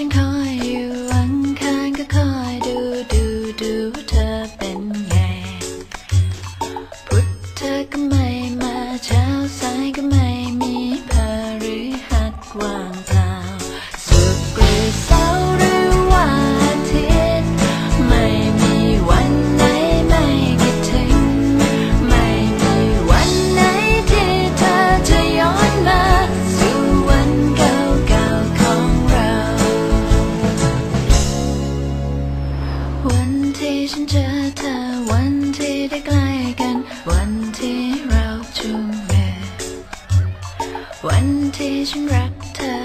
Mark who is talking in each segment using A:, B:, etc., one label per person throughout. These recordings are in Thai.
A: watching come plantation raptor.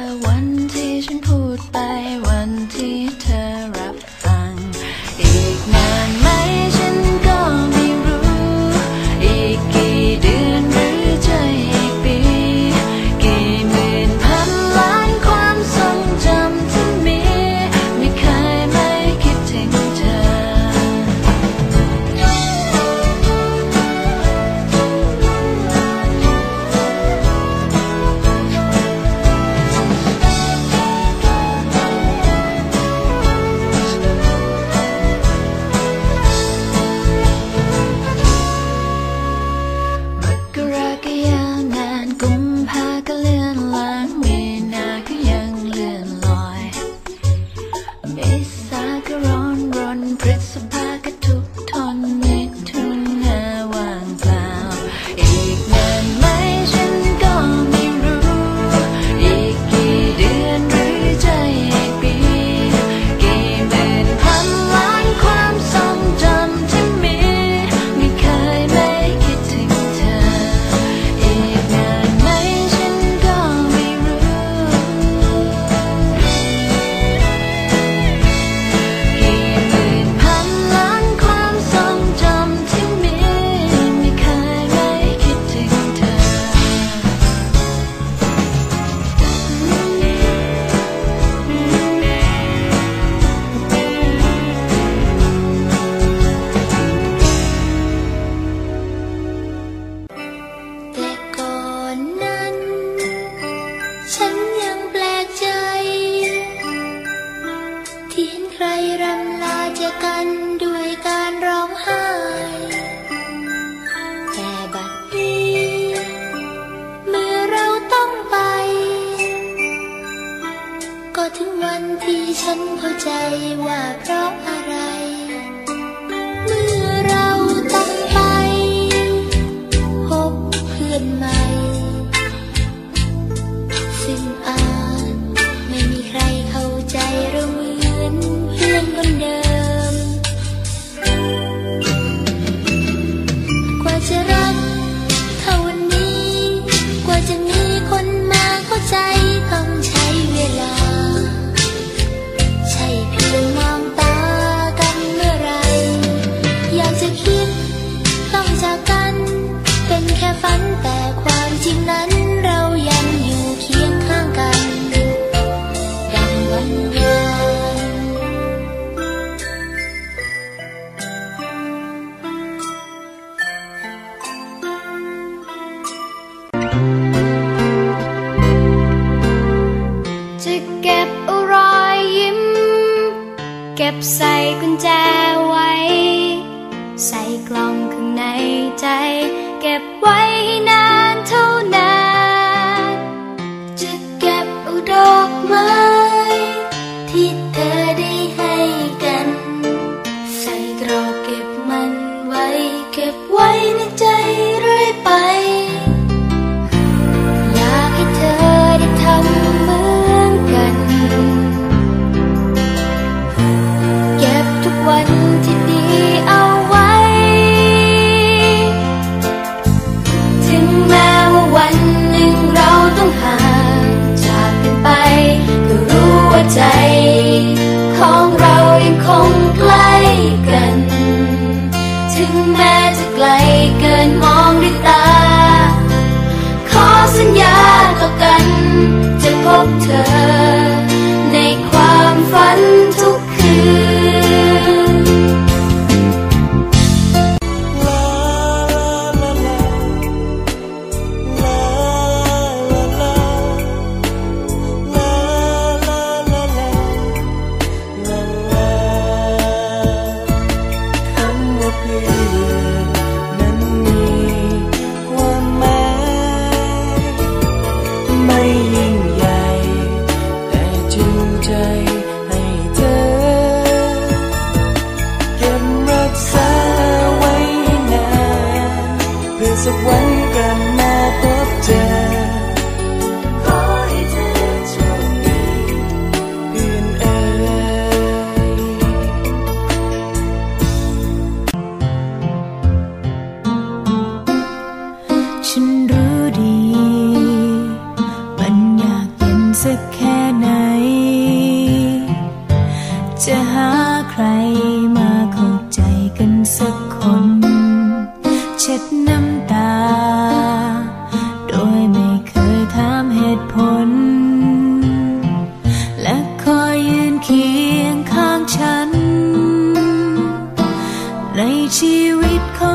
A: ันด้วยการร้องไห้
B: แต่บัดนี้ เมื่อเราต้องไป ก็ถึงวันที่ฉันเข้าใจว่าเพราะอะไร เมื่อเราต้องไป พบเพื่อนใหม่ Văn. down. จะหาใครมาเข้าใจกันสักคน เช็ดน้ำตา โด
C: ยไม่
B: เคยถามเหตุผล และค
A: อยยืนเคียงข้างฉัน ในชีวิตของ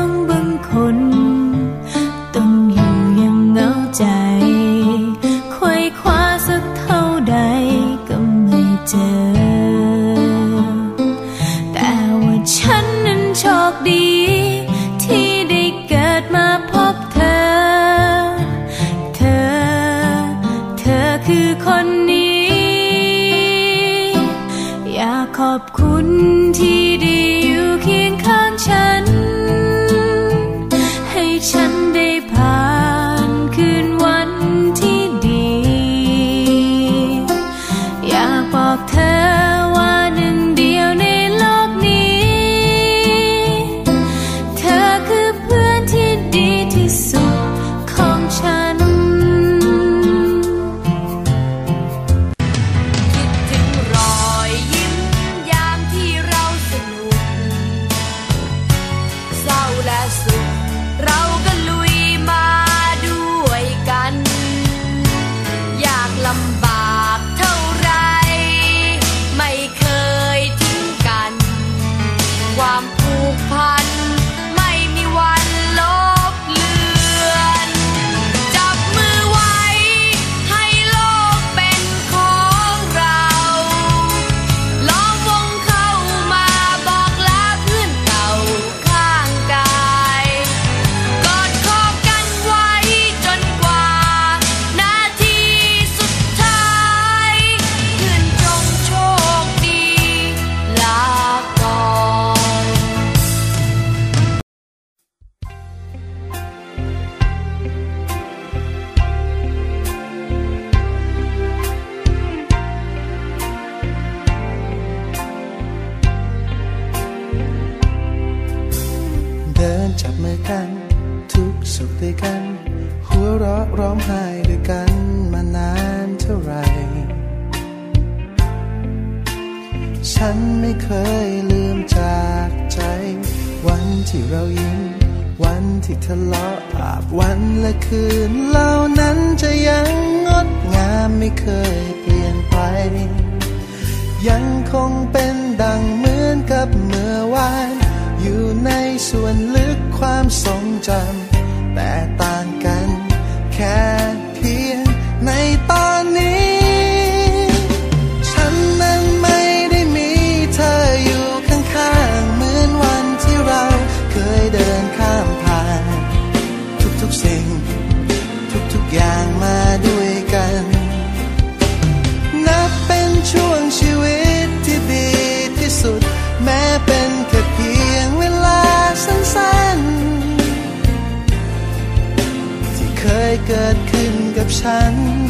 D: mm. ุขด้วยกัน หัวเราะ
E: ร้องไห้ด้วยกันมานานเท่าไรฉันไม่เคยลืมจากใจ วันที่เรายิ้มวันที่ทะเลาะอาบวันและคืนเล่านั้น 残